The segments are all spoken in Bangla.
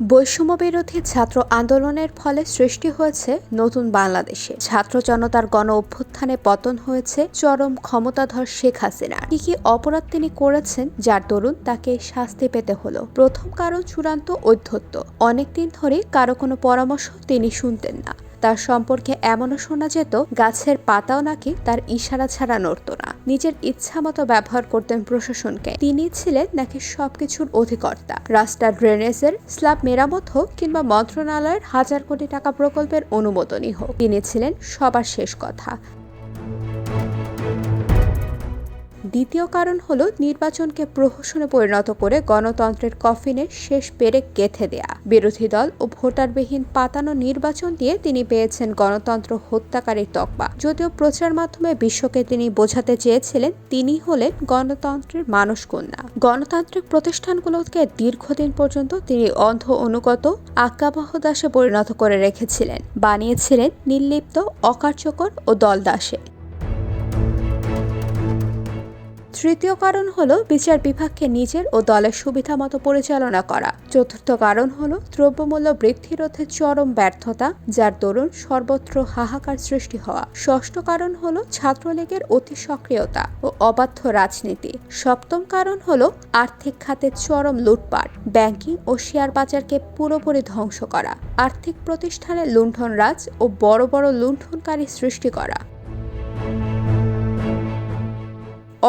বৈষম্য বিরোধী ছাত্র আন্দোলনের ফলে সৃষ্টি হয়েছে নতুন বাংলাদেশে। ছাত্র জনতার গণ অভ্যুত্থানে পতন হয়েছে চরম ক্ষমতাধর শেখ হাসিনা কি কি অপরাধ তিনি করেছেন যার দরুন তাকে শাস্তি পেতে হলো? প্রথম কারণ চূড়ান্ত ঔদ্ধত্য অনেকদিন ধরে কারও কোনো পরামর্শ তিনি শুনতেন না। তার সম্পর্কে এমনও শোনা যেত, গাছের পাতাও নাকি তার ইশারা ছাড়া নড়ত না। নিজের ইচ্ছা মতো ব্যবহার করতেন প্রশাসনকে। তিনি ছিলেন নাকি সবকিছুর অধিকর্তা। রাস্তার ড্রেনেজের স্ল্যাব মেরামত হোক কিংবা মন্ত্রণালয়ের হাজার কোটি টাকা প্রকল্পের অনুমোদনই হোক, তিনি ছিলেন সবার শেষ কথা। দ্বিতীয় কারণ হলো নির্বাচনকে প্রহসনে পরিণত করে গণতন্ত্রের কফিনে শেষ পেরেক গেথে দেয়া। বিরোধী দল ও ভোটারবিহীন পাতানো নির্বাচন দিয়ে তিনি পেয়েছেন গণতন্ত্র হত্যাকারীর তকবা যদিও প্রচার মাধ্যমে বিশ্বকে তিনি বোঝাতে চেয়েছিলেন, তিনি হলেন গণতন্ত্রের মানুষ কন্যা। গণতান্ত্রিক প্রতিষ্ঠানগুলোকে দীর্ঘদিন পর্যন্ত তিনি অন্ধ অনুগত, আজ্ঞাবহ দাসে পরিণত করে রেখেছিলেন। বানিয়েছিলেন নির্লিপ্ত, অকার্যকর ও দলদাসে। তৃতীয় কারণ হলো বিচার বিভাগকে নিজের ও দলের সুবিধা মতো পরিচালনা করা। চতুর্থ কারণ হলো দ্রব্যমূল্য বৃদ্ধি রোধে চরম ব্যর্থতা, যার দরুন সর্বত্র হাহাকার সৃষ্টি হওয়া। ষষ্ঠ কারণ হলো ছাত্রলীগের অতি সক্রিয়তা ও অবাধ্য রাজনীতি। সপ্তম কারণ হলো আর্থিক খাতে চরম লুটপাট, ব্যাংকিং ও শেয়ার বাজারকে পুরোপুরি ধ্বংস করা, আর্থিক প্রতিষ্ঠানে লুণ্ঠনরাজ ও বড় বড় লুণ্ঠনকারী সৃষ্টি করা।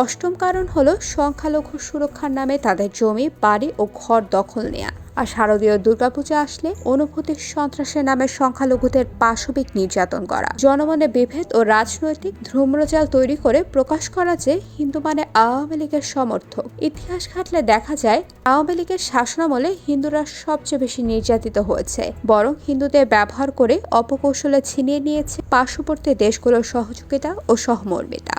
অষ্টম কারণ হলো সংখ্যালঘু সুরক্ষার নামে তাদের জমি, বাড়ি ও ঘর দখল নেয়া। আর শারদীয় দুর্গাপূজা আসলে অনুভূতির সন্ত্রাসের নামে সংখ্যালঘুদের পাশবিক নির্যাতন করা। জনমনে বিভেদ ও রাজনৈতিক ধ্রুম্রজাল তৈরি করে প্রকাশ করা যে হিন্দু মানে আওয়ামী লীগের সমর্থক। ইতিহাস ঘাটলে দেখা যায়, আওয়ামী লীগের শাসনামলে হিন্দুরা সবচেয়ে বেশি নির্যাতিত হয়েছে। বরং হিন্দুদের ব্যবহার করে অপকৌশলে ছিনিয়ে নিয়েছে পার্শ্ববর্তী দেশগুলোর সহযোগিতা ও সহমর্মিতা।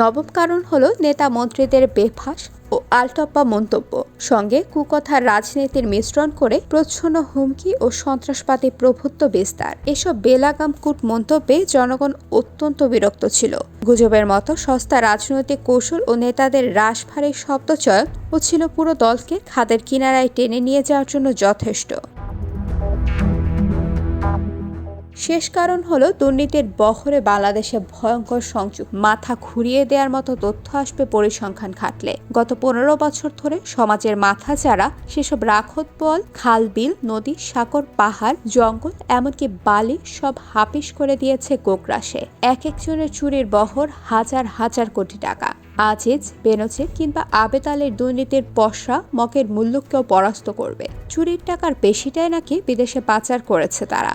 নবম কারণ হলো নেতা মন্ত্রীদের বেফাস ও আলটপ্পা মন্তব্য। সঙ্গে কুকথার রাজনীতির মিশ্রণ করে প্রচ্ছন্ন হুমকি ও সন্ত্রাসবাদী প্রভুত্ব বিস্তার। এসব বেলাগাম কূট মন্তব্যে জনগণ অত্যন্ত বিরক্ত ছিল। গুজবের মতো সস্তা রাজনৈতিক কৌশল ও নেতাদের রাশভারী শব্দচয়ন ও ছিল পুরো দলকে খাদের কিনারায় টেনে নিয়ে যাওয়ার জন্য যথেষ্ট। শেষ কারণ হলো দুর্নীতির বহরে বাংলাদেশে ভয়ঙ্কর সংযোগ। মাথা ঘুরিয়ে দেওয়ার মতো তথ্য আসবে পরিসংখ্যান খাটলে গত পনেরো বছর ধরে সমাজের মাথা চারা সেসব রাখত বল, খাল, বিল, নদী, সাগর, পাহাড়, জঙ্গল, এমনকি বালি সব হাপিস করে দিয়েছে গোগ্রাসে এক একজনের চুরির বহর হাজার হাজার কোটি টাকা। আজিজ, বেনজির কিংবা আবেতালের দুর্নীতির পশরা মকের মূল্যকেও পরাস্ত করবে। চুরির টাকার বেশিটাই নাকি বিদেশে পাচার করেছে তারা।